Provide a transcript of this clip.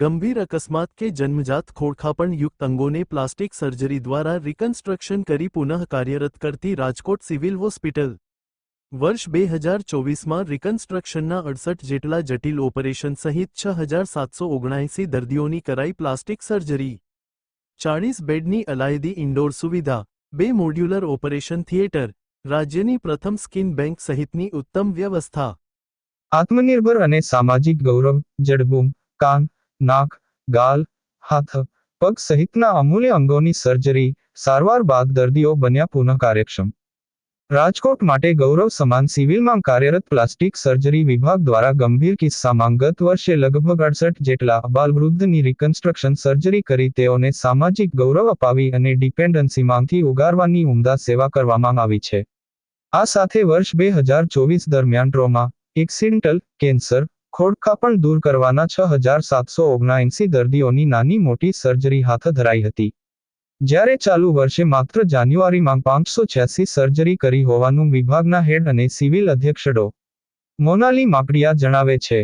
ગંભીર અકસ્માત કે જન્મજાત ખોડખાપણયુક્ત અંગોને પ્લાસ્ટિક સર્જરી દ્વારા રિકન્સ્ટ્રક્શન કરી પુનઃ કાર્યરત કરતી રાજકોટ સિવિલ હોસ્પિટલ. વર્ષ બે હજાર ચોવીસમાં રિકન્સ્ટ્રક્શનના અડસઠ જેટલા જટિલ ઓપરેશન સહિત છ હજાર સાતસો ઓગણએંસી દર્દીઓની કરાઈ પ્લાસ્ટિક સર્જરી. ચાળીસ બેડની અલાયદી ઇન્ડોર સુવિધા, બે મોડ્યુલર ઓપરેશન થિયેટર, રાજ્યની પ્રથમ સ્કિન બેંક સહિતની ઉત્તમ વ્યવસ્થા. આત્મનિર્ભર અને સામાજિક ગૌરવ, જડબૂમ, કાન નાક, ગાલ, હાથ, પગ સહિતના અમૂલ્ય અંગોની સર્જરી સારવાર બાદ દર્દીઓ બન્યા પુનઃ કાર્યક્ષમ રાજકોટ માટે ગૌરવ સમાન સિવિલમાં કાર્યરત પ્લાસ્ટિક સર્જરી વિભાગ દ્વારા ગંભીર કિસ્સામાં ગત વર્ષે લગભગ અડસઠ જેટલા અબાલવૃદ્ધની રિકન્સ્ટ્રક્શન સર્જરી કરી તેઓને સામાજિક ગૌરવ અપાવી અને ડિપેન્ડન્સીમાંથી ઉગારવાની ઉમદા સેવા કરવામાં આવી છે. આ સાથે વર્ષ બે હજાર ચોવીસ દરમિયાન ટ્રોમા એક્સિડન્ટલ કેન્સર ખોડખાપણ દૂર કરવાના છ હજાર સાતસો ઓગણએંસી દર્દીઓની નાની મોટી સર્જરી હાથ ધરાઈ હતી. જ્યારે ચાલુ વર્ષે માત્ર જાન્યુઆરીમાં પાંચસો છ્યાસી સર્જરી કરી હોવાનું વિભાગના હેડ અને સિવિલ અધ્યક્ષ ડો. મોનાલી માકડિયા જણાવે છે.